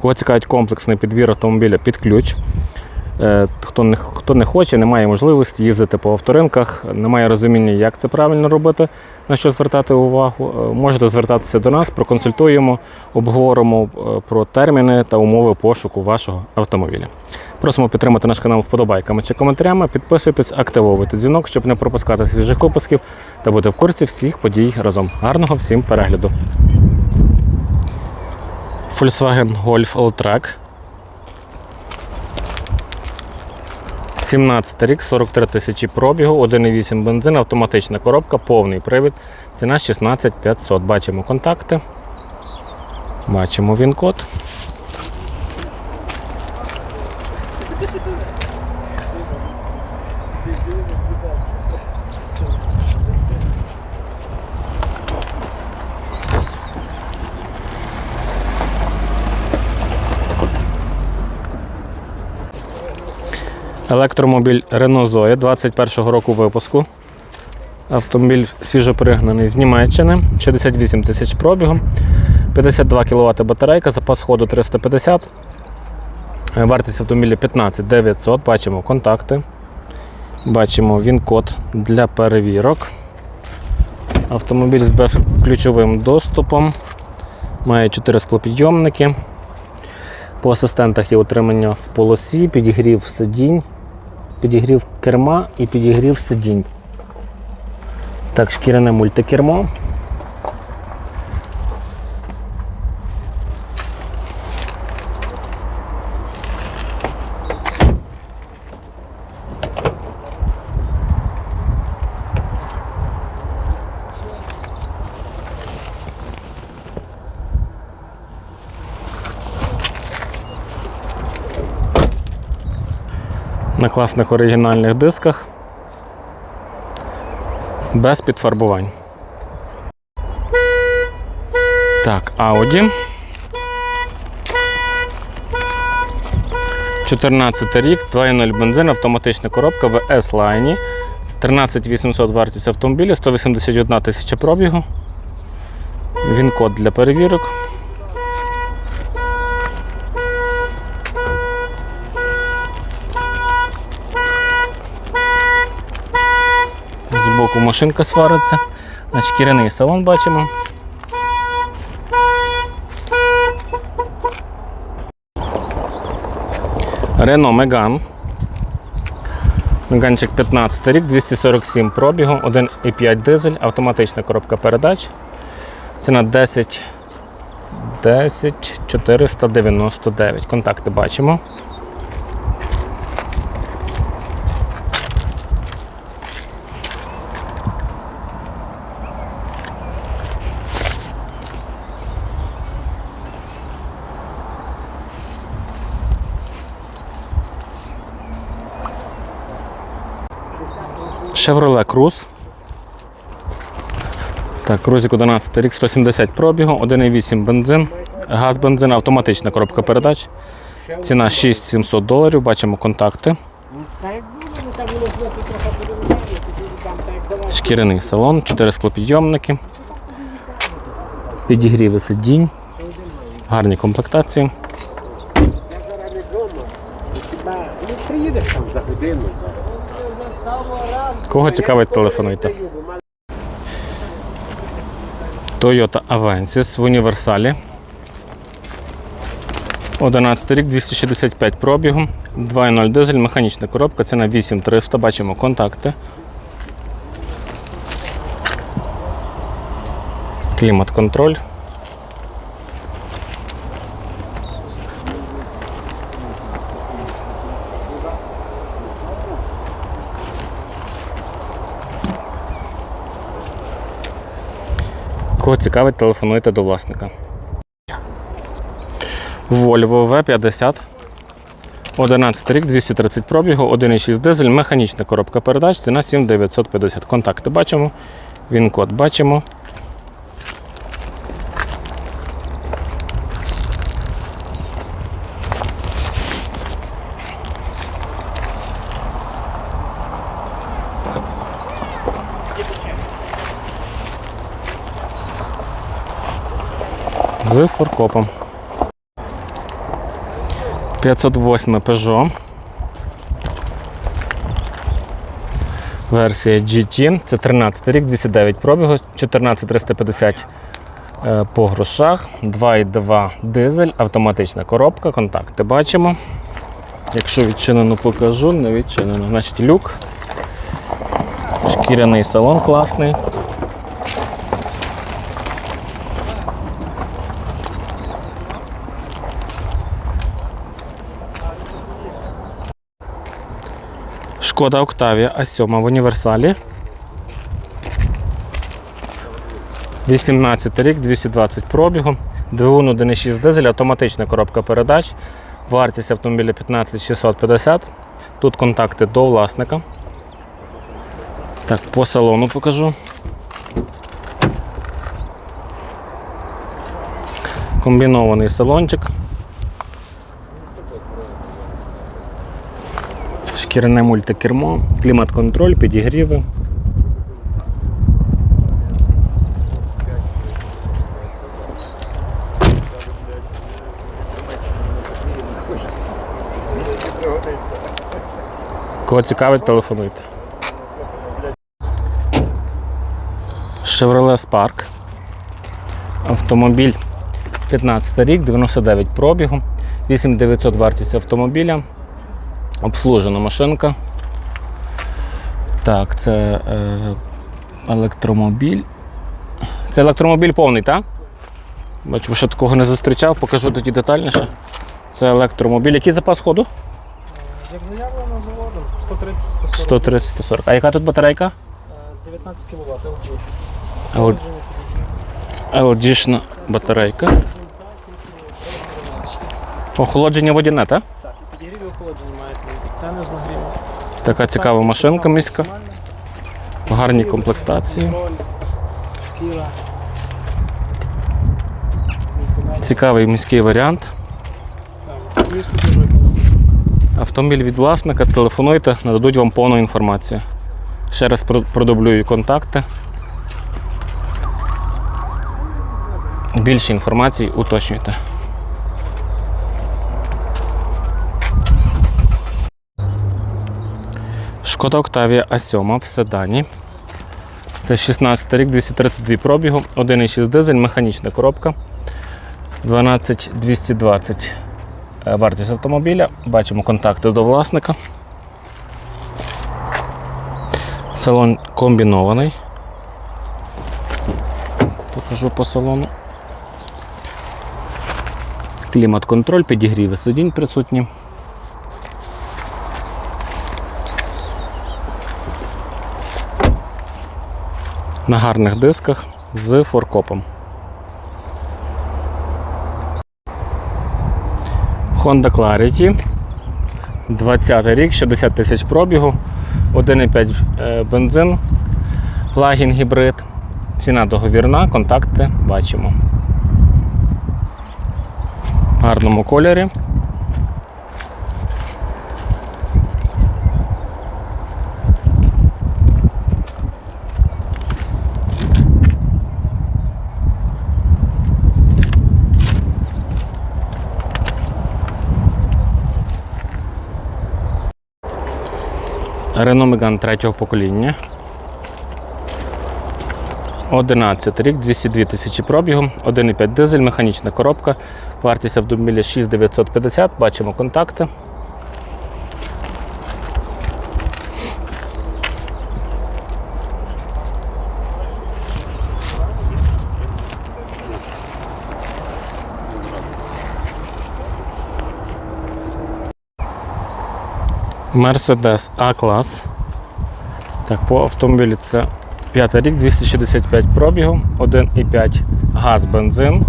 Кого цікавить комплексний підбір автомобіля під ключ. Е, Хто не, хто не хоче, не має можливості їздити по авторинках, не має розуміння, як це правильно робити, на що звертати увагу, е, можете звертатися до нас, проконсультуємо, обговоримо е, про терміни та умови пошуку вашого автомобіля. Просимо підтримати наш канал вподобайками чи коментарями, підписуйтесь, активовуйте дзвінок, щоб не пропускати свіжих випусків та бути в курсі всіх подій разом. Гарного всім перегляду! Volkswagen Golf Alltrack. 17 рік, 43 тисячі пробігу, 1,8 бензин, автоматична коробка, повний привід. Ціна 16 500. Бачимо контакти. Бачимо він-код. Електромобіль Renault Zoe 21 року випуску. Автомобіль свіжопригнаний з Німеччини, 68 тисяч пробігу, 52 кВт батарейка, запас ходу 350. Е, Вартість автомобіля 15 900. Бачимо контакти. Бачимо він-код для перевірок. Автомобіль з безключовим доступом. Має 4 склопідйомники. По асистентах є утримання в полосі, підігрів сидінь, підігрів керма і підігрів сидінь. Так, шкіряне мультикермо. На класних оригінальних дисках без підфарбувань. Так, Audi. 14 рік, 2.0 бензин, автоматична коробка в S-Line. 13800 вартість автомобіля, 181 тисяча пробігу. Він код для перевірок. Збоку машинка свариться. На шкіряний салон бачимо. Renault Megane. Меганчик 15 рік, 247 пробігу, 1,5 дизель, автоматична коробка передач. Ціна 10 10 499. Контакти бачимо. Chevrolet Cruze. Так, Крузик 11 рік, 170 пробігу, 1,8 бензин, газ бензин, автоматична коробка передач. Ціна 6700 доларів, бачимо контакти. Шкіряний салон, 4 склопідйомники. Підігріви сидінь. Гарні комплектації. Ну приїдеш там за годину. Кого цікавить, телефонуйте. Toyota Avensis в універсалі. 11 рік, 265 пробігу, 2.0 дизель, механічна коробка, ціна 8300, бачимо контакти. Клімат-контроль. Кого цікавить, телефонуйте до власника. Volvo V50. 11 рік, 230 пробігу, 1,6 дизель, механічна коробка передач, ціна 7950. Контакти бачимо, він-код бачимо. З форкопом. 508 Peugeot. Версія GT. Це 13 рік, 209 пробігу, 14350 е, по грошах, 2,2 дизель, автоматична коробка, контакти бачимо. Якщо відчинено покажу, не відчинено. Значить люк. Шкіряний салон класний. Шкода Октавія А7 в універсалі. 18 рік, 220 пробігу. Двигун 1,6 дизель, автоматична коробка передач. Вартість автомобіля 15 650. Тут контакти до власника. Так, по салону покажу. Комбінований салончик. Шкіряне мультикермо, клімат-контроль, підігріви. Кого цікавить, телефонуйте. Chevrolet Spark. Автомобіль 15 рік, 99 пробігу, 8900 вартість автомобіля. Обслужена машинка. Так, це е, електромобіль. Це електромобіль повний, так? Бачу, ще такого не зустрічав, покажу тоді детальніше. Це електромобіль. Який запас ходу? Як заявлено заводом, 130 140 130-140. А яка тут батарейка? 19 кВт LG. LG-шна батарейка. Охолодження водяне, так? З нагрівом. Така цікава машинка міська. В гарній комплектації. Цікавий міський варіант. Автомобіль від власника, телефонуйте, нададуть вам повну інформацію. Ще раз про- продублюю контакти. Більше інформації уточнюйте. Шкода Октавія А7 в седані. Це 16 рік, 232 пробігу, 1,6 дизель, механічна коробка. 12220 Е, вартість автомобіля. Бачимо контакти до власника. Салон комбінований. Покажу по салону. Клімат-контроль, підігріви сидінь присутні. На гарних дисках з форкопом. Honda Clarity. 20 рік, 60 тисяч пробігу, 1,5 е, бензин, плагін гібрид. Ціна договірна, контакти бачимо. В гарному кольорі. Renault Megane третього покоління. 11 рік, 202 тисячі пробігу, 1,5 дизель, механічна коробка. Вартість автомобіля 6950. Бачимо контакти. Mercedes А-клас. Так, По автомобілі це 5 рік, 265 пробігу, 1,5 газ бензин.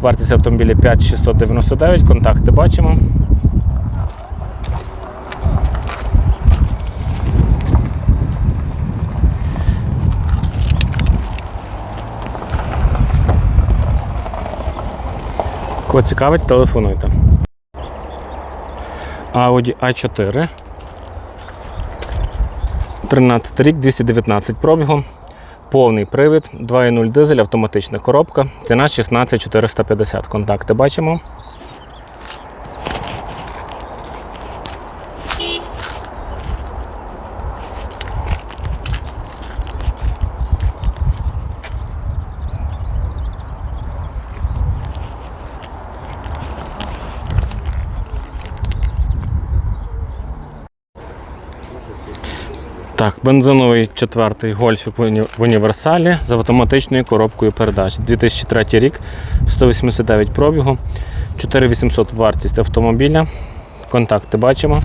Вартість автомобіля 5699, контакти бачимо. Кого цікавить, телефонуйте. Audi A4. 13 рік, 219 пробігу. Повний привід, 2.0 дизель, автоматична коробка. Ціна 16450. Контакти бачимо. Так, бензиновий четвертий гольфік в універсалі з автоматичною коробкою передач. 2003 рік, 189 пробігу, 4800 вартість автомобіля. Контакти бачимо.